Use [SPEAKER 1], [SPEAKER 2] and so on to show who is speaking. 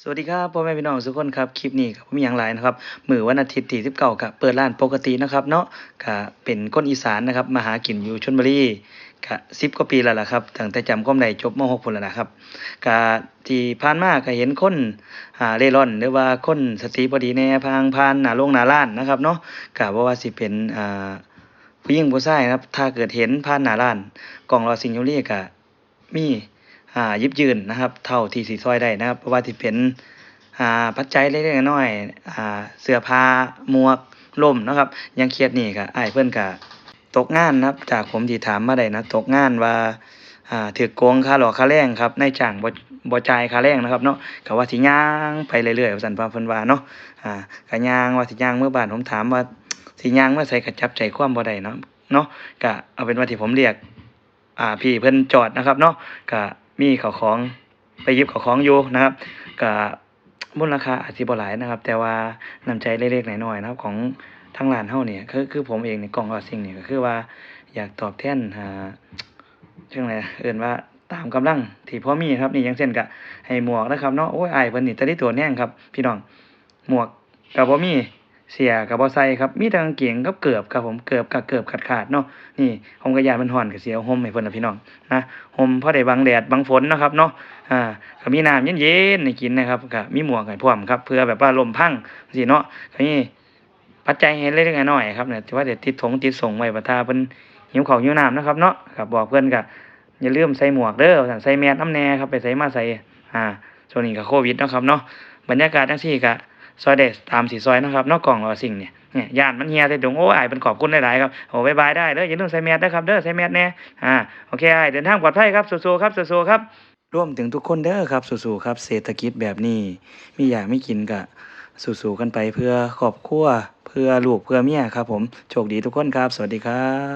[SPEAKER 1] สวัสดีครับพ่อแม่พี่น้องทุกคนครับคลิปนี้ครับผมมีอย่างไรนะครับมือวันอาทิตย์ที่19กับเปิดร้านปกตินะครับเนาะก็เป็นคนอีสานนะครับมาหากินอยู่ชลบุรีก็10กว่าปีแล้วล่ะครับตั้งแต่จำความได้จบม .6 พุ่นแล้วนะครับก็ที่ผ่านมาก็เห็นคนหาเร่ร่อน หรือว่าคนสติบ่ดีแน่พางผ่านหนาโรงหนาร้านนะครับเนาะก็บ่ว่าสิเป็นอ่าผู้หญิงผู้ชายนะครับถ้าเกิดเห็นผ่านหนาร้านกล่องรอสิ่งอยู่นี่ก็มี อ่ายิบยืนนะครับ เท่าที่สิซอยได้นะครับเพราะว่าสิเป็นอ่าปัจจัยเล็กๆน้อยๆอ่าเสื้อผ้าหมวกล่มนะครับ ยังเครียดนี่ก็อ้เพิ่อนก็ตกงานนะครับ จากผมที่ถามมาได้นะตกงานว่าอ่าถูกโกงค่าหลอกค่าแรงครับนายจ้างบ่บ่จ่ายค่าแรงนะครับเนาะก็ว่าสิย่างไปเรื่อยๆว่าซั่นว่าเพิ่นว่าเนาะอ่าก็ย่างว่าสิย่างเมื่อบ้านผมถามว่าสิย่างเมื่อไสก็จับใจความบ่ได้เนาะเนาะก็เอาเป็นว่าที่ผมเรียกอ่าพี่เพิ่นจอดนะครับเนาะก็ มีข้าวของไปยิบข้าวของอยู่นะครับก็มูลราคาอาจสิบ่หลายนะครับ แต่ว่าน้ำใจเล็กๆน้อยๆนะครับ ของทางร้านเฮานี่คือคือผมเองในกล่องว่าสิ่งเนี่ก็คือว่าอยากตอบแทนอ่าจังอะไดเอิ้นว่าตามกำลังที่พ่อมีครับนี่ย่างเช่นก็ให้หมวกนะครับเนาะโอ้ยอ้ายเพิ่นนี่ต่ได้ตัวแน่งครับ พี่น้องหมวกก็บ่มี เสียก็บ่ใส่ครับมีแต่กางเกงกับเกือบครับผมเกือบกับเกือบขาดๆเนาะนี่ผมก็ยานมันฮ้อนก็สิเอาห่มให้เพิ่นนะพี่น้องนะห่มพอได้บังแดดบังฝนนะครับเนาะอ่าก็มีน้ำเย็นๆให้กินนะครับก็มีหมวกให้พร้อมครับเพื่อแบบว่าลมพังจังซี่เนาะก็มีปัจจัยให้เล็กๆน้อยๆครับเนี่ยที่ว่าเดี๋ยวติดถงติดส่งไว้บ่ถ้าเพิ่นหิวข้าหิวน้ำนะครับเนาะครับบอกเพิ่อนก็อย่าลืมใส่หมวกเด้อว่าซั่นใส่แมสน้ำแน่ครับไปใส่มาใส่อ่าช่วงนี้ก็โควิดนะครับเนาะบรรยากาศจังซี่ก็ ซอยได้ตามสิซอยนะครับนาะกล่องสิ่งเนี่ยเนี่ยย่านมันเฮียใส่ถุงโอ้อ้ายเป็นขอบคุณหลายๆครับโอ้บายบายได้เด้ออย่าลืมใส่แมสเด้อครับเด้อใส่แมสแน่อ่าโอเคไอ้เดินทางปลอดภัยครับสู้ๆครับสู้ๆครับร่วมถึงทุกคนเด้อครับสู้ๆครับ เศรษฐกิจแบบนี้มีอยากไม่กินก็สู้ๆกันไปเพื่อครอบครัวเพื่อลูกเพื่อเมียครับผมโชคดีทุกคนครับ สวัสดีครับ